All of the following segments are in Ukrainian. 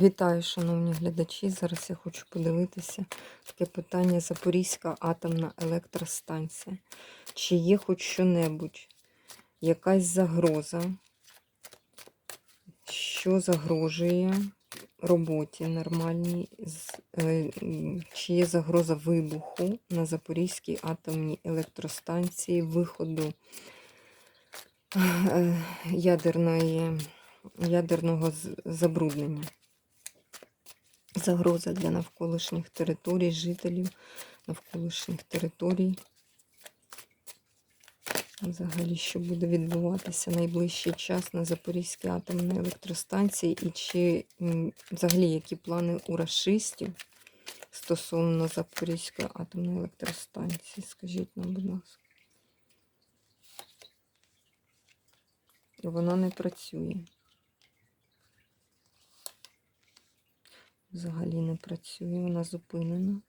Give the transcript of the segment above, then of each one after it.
Вітаю, шановні глядачі. Зараз я хочу подивитися таке питання Запорізька атомна електростанція. Чи є хоч що-небудь, якась загроза, що загрожує роботі нормальній, е, чи є загроза вибуху на Запорізькій атомній електростанції, виходу е, ядерної, ядерного забруднення? Загроза для навколишніх територій, жителів навколишніх територій. Взагалі, що буде відбуватися найближчий час на Запорізькій атомній електростанції, і чи взагалі які плани у рашистів стосовно Запорізької атомної електростанції? Скажіть нам, будь ласка. Вона не працює. Взагалі не працює, вона зупинена.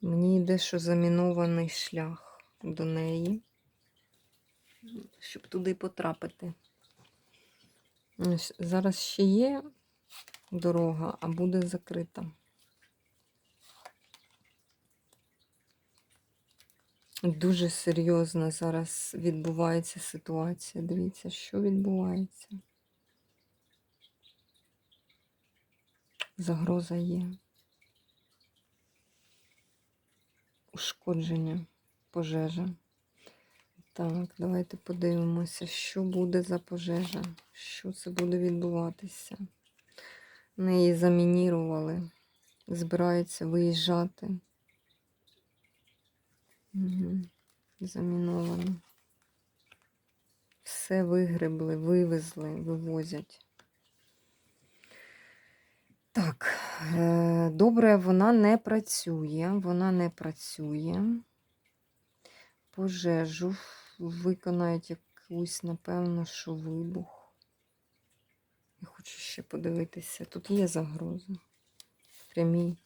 Мені йде, що замінований шлях до неї, щоб туди потрапити. Зараз ще є дорога, а буде закрита. Дуже серйозна зараз відбувається ситуація. Дивіться, що відбувається. Загроза є. Ушкодження, пожежа. Так, давайте подивимося, що буде за пожежа, що це буде відбуватися. Неї замінірували, збираються виїжджати. Угу. Заміновано. Все вигребли, вивезли, вивозять. Так, е, добре, вона не працює, вона не працює. Пожежу виконають якусь, напевно, що вибух. Я хочу ще подивитися. Тут є загроза. Прямій.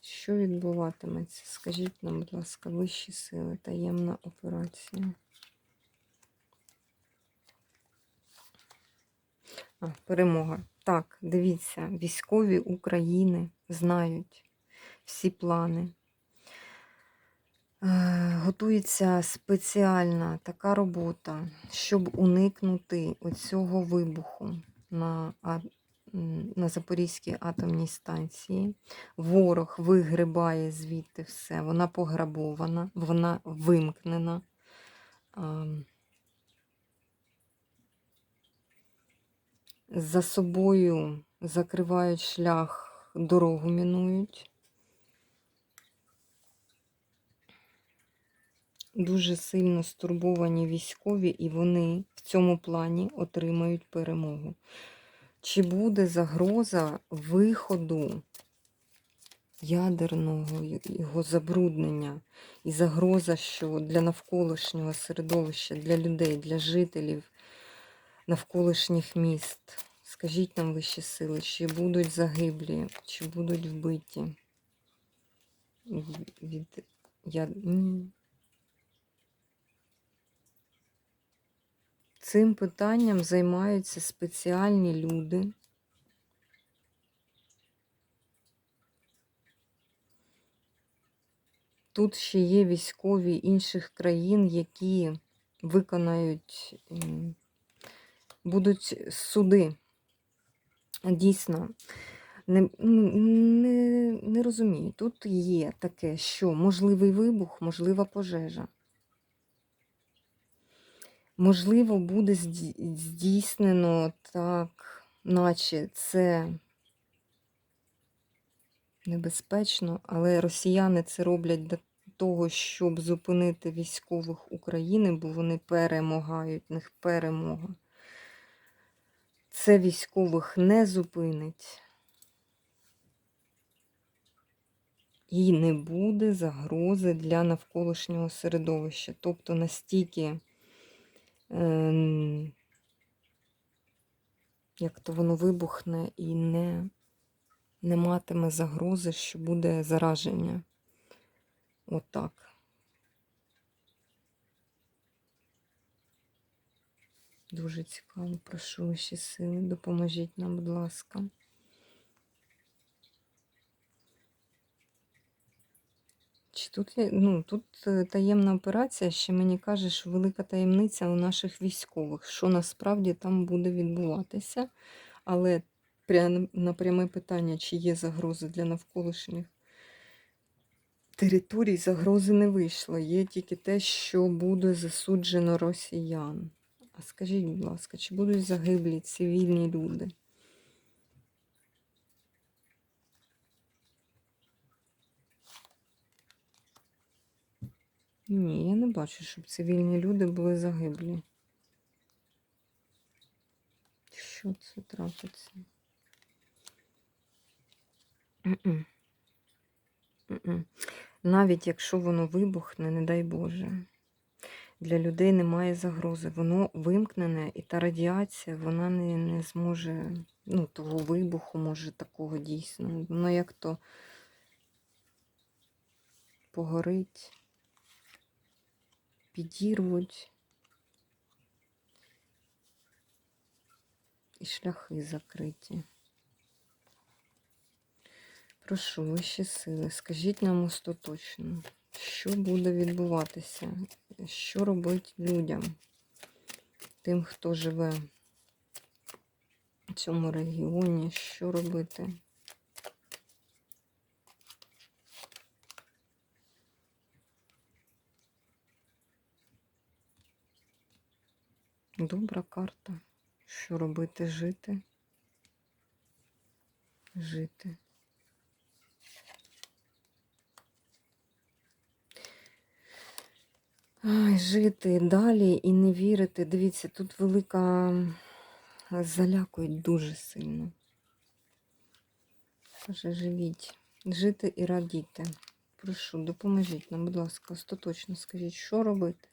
Що відбуватиметься? Скажіть нам, будь ласка, вищі сили, таємна операція. А, перемога. Так, дивіться, військові України знають всі плани. Е, Готується спеціальна така робота, щоб уникнути оцього вибуху на, на Запорізькій атомній станції. Ворог вигрибає звідти все. Вона пограбована, вона вимкнена. За собою закривають шлях, дорогу мінують. Дуже сильно стурбовані військові, і вони в цьому плані отримають перемогу. Чи буде загроза виходу ядерного його забруднення і загроза, що для навколишнього середовища, для людей, для жителів навколишніх міст? Скажіть нам вищі сили, чи будуть загиблі, чи будуть вбиті від я... Цим питанням займаються спеціальні люди. Тут ще є військові інших країн, які виконають, будуть суди. Дійсно, не, ну, не, не розумію. Тут є таке, що можливий вибух, можлива пожежа. Можливо, буде здійснено так, наче це небезпечно, але росіяни це роблять для того, щоб зупинити військових України, бо вони перемагають, в них перемога. Це військових не зупинить. І не буде загрози для навколишнього середовища. Тобто настільки, ем, як то воно вибухне і не, не матиме загрози, що буде зараження. Отак. Дуже цікаво. Прошу ваші сили. Допоможіть нам, будь ласка. Чи тут, ну, тут е, таємна операція, ще мені каже, що велика таємниця у наших військових, що насправді там буде відбуватися. Але на пряме питання, чи є загрози для навколишніх територій, загрози не вийшло. Є тільки те, що буде засуджено росіян. А скажіть, будь ласка, чи будуть загиблі цивільні люди? Ні, я не бачу, щоб цивільні люди були загиблі. Що це трапиться? Навіть якщо воно вибухне, не дай Боже, для людей немає загрози. Воно вимкнене, і та радіація вона не, не зможе, ну, того вибуху, може, такого дійсно. Воно як то погорить, підірвуть. І шляхи закриті. Прошу вищі сили, скажіть нам остаточно, що буде відбуватися, що робить людям, тим, хто живе в цьому регіоні, що робити? Добра карта. Що робити? Жити? Жити. Ай, жити далі і не вірити. Дивіться, тут велика залякують дуже сильно. Каже, живіть, жити і радіти. Прошу, допоможіть нам, будь ласка, остаточно скажіть, що робити?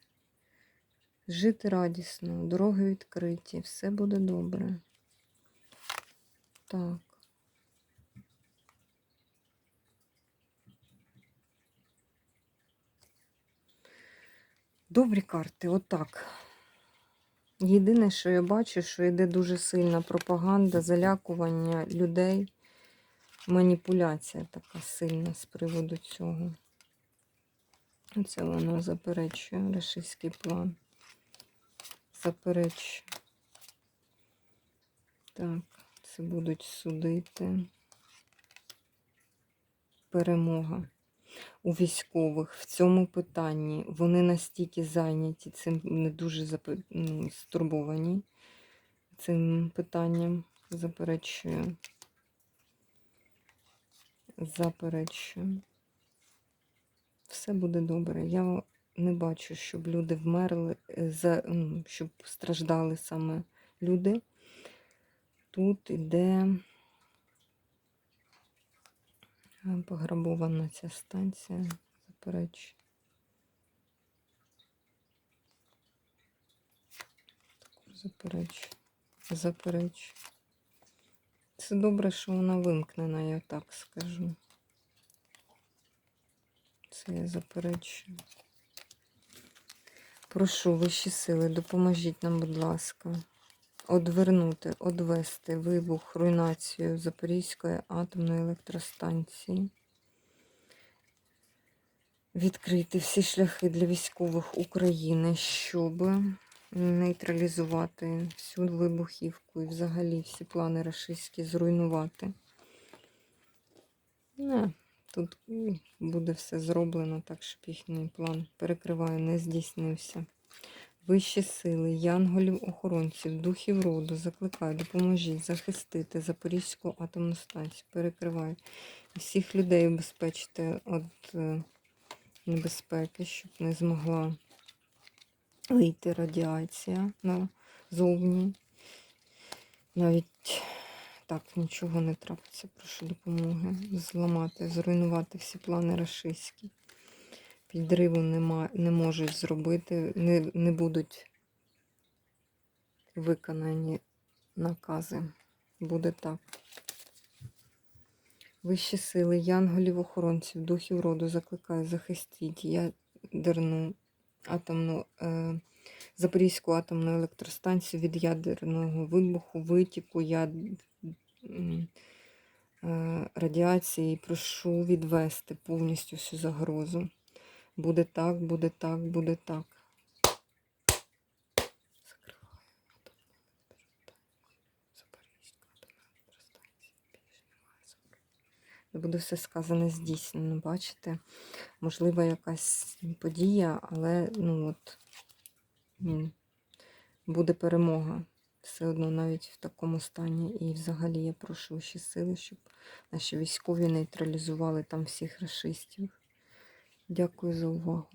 Жити радісно, дороги відкриті, все буде добре. Так. Добрі карти, отак. Єдине, що я бачу, що йде дуже сильна пропаганда, залякування людей, маніпуляція така сильна з приводу цього. Це воно заперечує рашистський план. Заперечує. Так, це будуть судити. Перемога у військових в цьому питанні. Вони настільки зайняті цим не дуже запи- ну, стурбовані цим питанням. Заперечую. Заперечую. Все буде добре. Я не бачу, щоб люди вмерли, е, за, ну, щоб страждали саме люди. Тут іде пограбована ця станція, заперечую. Також заперечую. Заперечую. Це добре, що вона вимкнена, я так скажу. Це я заперечую. Прошу вищі сили, допоможіть нам, будь ласка, одвернути, одвести вибух, руйнацію Запорізької атомної електростанції. Відкрити всі шляхи для військових України, щоб нейтралізувати всю вибухівку і взагалі всі плани рашистські зруйнувати. Не, тут буде все зроблено так, щоб їхній план перекриваю, не здійснився. Вищі сили, янголів-охоронців, духів роду, закликаю, допоможіть захистити Запорізьку атомну станцію. Перекриваю. Всіх людей убезпечити від е, небезпеки, щоб не змогла вийти радіація назовні. Навіть так нічого не трапиться, прошу допомоги. Зламати, зруйнувати всі плани рашистські. Підриву нема, не можуть зробити, не, не будуть виконані накази. Буде так. Вищі сили, янголів, охоронців, духів роду закликаю, захистіть ядерну атомну е, Запорізьку атомну електростанцію від ядерного вибуху, витіку, яд... е, радіації. Прошу відвести повністю всю загрозу. Буде так, буде так, буде так. Буде все сказане здійснено, бачите? Можливо, якась подія, але ну от буде перемога. Все одно навіть в такому стані. І взагалі я прошу ще сили, щоб наші військові нейтралізували там всіх расистів. Дякую за увагу.